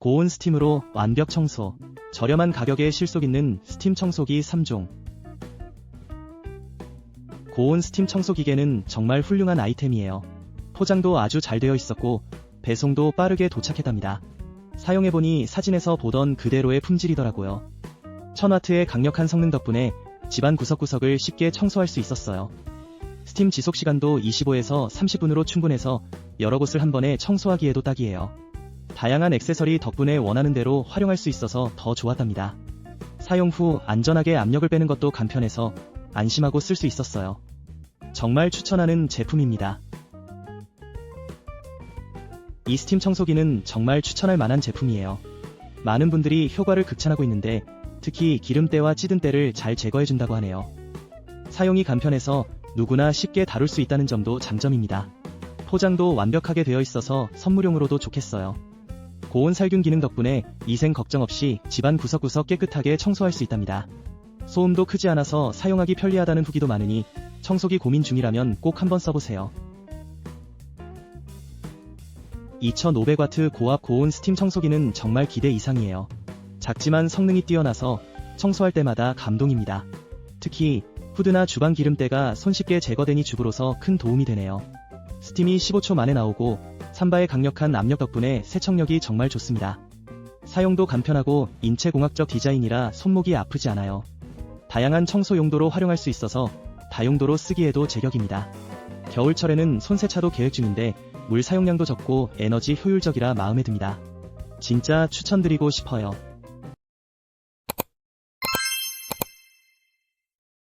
고온 스팀으로 완벽 청소, 저렴한 가격에 실속 있는 스팀 청소기 3종. 고온 스팀 청소 기계는 정말 훌륭한 아이템이에요. 포장도 아주 잘 되어 있었고, 배송도 빠르게 도착했답니다. 사용해보니 사진에서 보던 그대로의 품질이더라고요. 1000와트의 강력한 성능 덕분에 집안 구석구석을 쉽게 청소할 수 있었어요. 스팀 지속 시간도 25에서 30분으로 충분해서 여러 곳을 한 번에 청소하기에도 딱이에요. 다양한 액세서리 덕분에 원하는 대로 활용할 수 있어서 더 좋았답니다. 사용 후 안전하게 압력을 빼는 것도 간편해서 안심하고 쓸 수 있었어요. 정말 추천하는 제품입니다. 이 스팀 청소기는 정말 추천할 만한 제품이에요. 많은 분들이 효과를 극찬하고 있는데 특히 기름때와 찌든때를 잘 제거해준다고 하네요. 사용이 간편해서 누구나 쉽게 다룰 수 있다는 점도 장점입니다. 포장도 완벽하게 되어 있어서 선물용으로도 좋겠어요. 고온 살균 기능 덕분에 위생 걱정 없이 집안 구석구석 깨끗하게 청소할 수 있답니다. 소음도 크지 않아서 사용하기 편리하다는 후기도 많으니 청소기 고민 중이라면 꼭 한번 써보세요. 2500W 고압 고온 스팀 청소기는 정말 기대 이상이에요. 작지만 성능이 뛰어나서 청소할 때마다 감동입니다. 특히 후드나 주방 기름때가 손쉽게 제거되니 주부로서 큰 도움이 되네요. 스팀이 15초 만에 나오고 삼바의 강력한 압력 덕분에 세척력이 정말 좋습니다. 사용도 간편하고 인체공학적 디자인이라 손목이 아프지 않아요. 다양한 청소 용도로 활용할 수 있어서 다용도로 쓰기에도 제격입니다. 겨울철에는 손세차도 계획 중인데 물 사용량도 적고 에너지 효율적이라 마음에 듭니다. 진짜 추천드리고 싶어요.